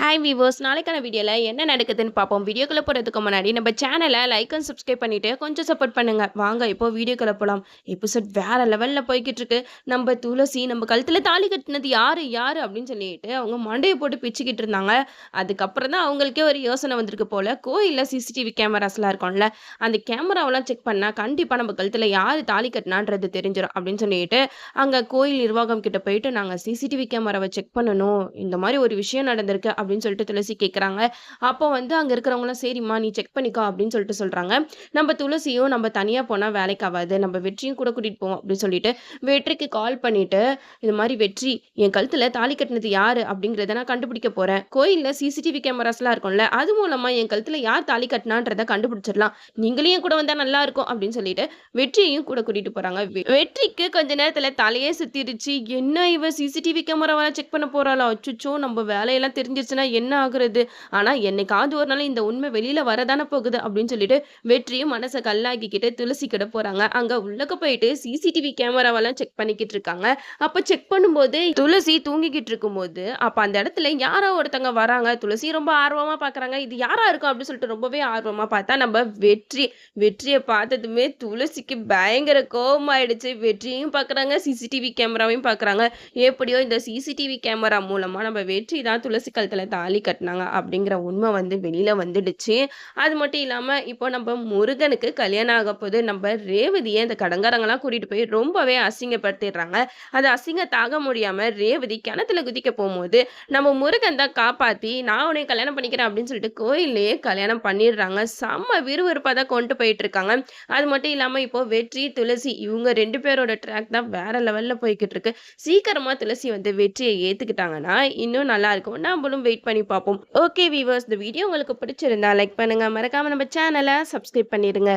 Hi viewers நாளைக்கான வீடியோவில் என்ன நடக்குதுன்னு பார்ப்போம். வீடியோக்குள்ளே போகிறதுக்கு முன்னாடி நம்ம சேனலை லைக் அண்ட் சப்ஸ்கிரைப் பண்ணிவிட்டு கொஞ்சம் சப்போர்ட் பண்ணுங்கள் வாங்க இப்போ வீடியோக்குள்ளே போகலாம் எபிசோட் வேறு லெவலில் போய்கிட்டு இருக்கு. நம்ம துளசி நம்ம கழுத்தில் தாலி கட்டினது யார் யார் அப்படின்னு சொல்லிட்டு அவங்க மண்டையை போட்டு பிச்சுக்கிட்டு இருந்தாங்க. அதுக்கப்புறம் தான் அவங்களுக்கே ஒரு யோசனை வந்திருக்கு போல். கோயிலில் சிசிடிவி கேமராஸ்லாம் இருக்கும்ல. அந்த கேமராவெல்லாம் செக் பண்ணால் கண்டிப்பாக நம்ம கழுத்தில் யார் தாலி கட்டினான்றது தெரிஞ்சிடும் அப்படின்னு சொல்லிட்டு அங்கே கோயில் நிர்வாகம் கிட்ட போயிட்டு நாங்கள் சிசிடிவி கேமராவை செக் பண்ணணும். இந்த மாதிரி ஒரு விஷயம் நடந்திருக்கு அப்படின்னு சொல்லிட்டு துளசி கேட்குறாங்க அப்போ வந்து அங்கே இருக்கிறவங்களாம் சரிம்மா நீ செக் பண்ணிக்கோ அப்படின்னு சொல்லிட்டு சொல்கிறாங்க நம்ம துளசியும் நம்ம தனியாக போனால் வேலைக்கு ஆகாது. நம்ம வெற்றியும் கூட கூட்டிகிட்டு போவோம் அப்படின்னு சொல்லிட்டு வெற்றிக்கு கால் பண்ணிட்டு இது மாதிரி வெற்றி என் கழுத்தில் தாலி கட்டினது யார்? அப்படிங்கிறத நான் கண்டுபிடிக்க போகிறேன் கோயிலில் சிசிடிவி கேமராஸ்லாம் இருக்கும்ல அது மூலமாக என் கழுத்தில் யார் தாலி கட்டினான்றதை கண்டுபிடிச்சிடலாம். நீங்களையும் கூட வந்தால் நல்லா இருக்கும் அப்படின்னு சொல்லிட்டு வெற்றியையும் கூட கூட்டிகிட்டு போகிறாங்க வெற்றிக்கு கொஞ்ச நேரத்தில் தலையே சுத்திருச்சு. என்ன இவ சிசிடிவி கேமராவெல்லாம் செக் பண்ண போகிறாளா அச்சுச்சோ நம்ம வேலையெல்லாம் தெரிஞ்சிருச்சு போச்சுன்னா என்ன ஆகுறது? ஆனால் என்னைக்காவது ஒரு நாள் இந்த உண்மை வெளியில் வரதானே போகுது அப்படின்னு சொல்லிட்டு வெற்றியும் மனசை கல்லாக்கிக்கிட்டு துளசி கிட போகிறாங்க அங்கே உள்ளக்க போயிட்டு சிசிடிவி கேமராவெல்லாம் செக் பண்ணிக்கிட்டு இருக்காங்க. அப்போ செக் பண்ணும்போது துளசி தூங்கிக்கிட்டு இருக்கும்போது அப்போ அந்த இடத்துல யாரோ ஒருத்தங்க வராங்க. துளசி ரொம்ப ஆர்வமாக பார்க்குறாங்க இது யாரா இருக்கும் அப்படின்னு சொல்லிட்டு ரொம்பவே ஆர்வமாக பார்த்தா நம்ம வெற்றி வெற்றியை பார்த்ததுமே துளசிக்கு பயங்கர கோபமாயிடுச்சு வெற்றியும் பார்க்குறாங்க சிசிடிவி கேமராவையும் பார்க்குறாங்க எப்படியோ இந்த சிசிடிவி கேமரா மூலமாக நம்ம வெற்றி தான் துளசி கழுத்தில் தாலி கட்டினாங்க அப்படிங்கிற உண்மை வந்து வெளியில் வந்துடுச்சு. அது மட்டும் இல்லாமல் இப்போ நம்ம முருகனுக்கு கல்யாணம் ஆக போது நம்ம ரேவதியை இந்த கடங்காரங்களாம் கூட்டிகிட்டு போய் ரொம்பவே அசிங்கப்படுத்திடுறாங்க. அது அசிங்க தாக முடியாமல் ரேவதி கிணத்துல குதிக்க போகும்போது நம்ம முருகன் தான் காப்பாற்றி நான் உன்னை கல்யாணம் பண்ணிக்கிறேன் அப்படின்னு சொல்லிட்டு கோயிலே கல்யாணம் பண்ணிடுறாங்க. செம்ம விறுவிறுப்பாக தான் கொண்டு போயிட்டு இருக்காங்க. அது மட்டும் இல்லாமல் இப்போ வெற்றி துளசி இவங்க ரெண்டு பேரோட ட்ராக் தான் வேற லெவலில் போய்கிட்டு இருக்கு. சீக்கிரமாக துளசி வந்து வெற்றியை ஏற்றுக்கிட்டாங்கன்னா இன்னும் நல்லா இருக்கும். நம்மளும் வெயிட் பண்ணி பார்ப்போம். ஓகே வீவர்ஸ் இந்த வீடியோ உங்களுக்கு பிடிச்சிருந்தா லைக் பண்ணுங்க. மறக்காம நம்ம சேனலை சப்ஸ்கிரைப் பண்ணிடுங்க.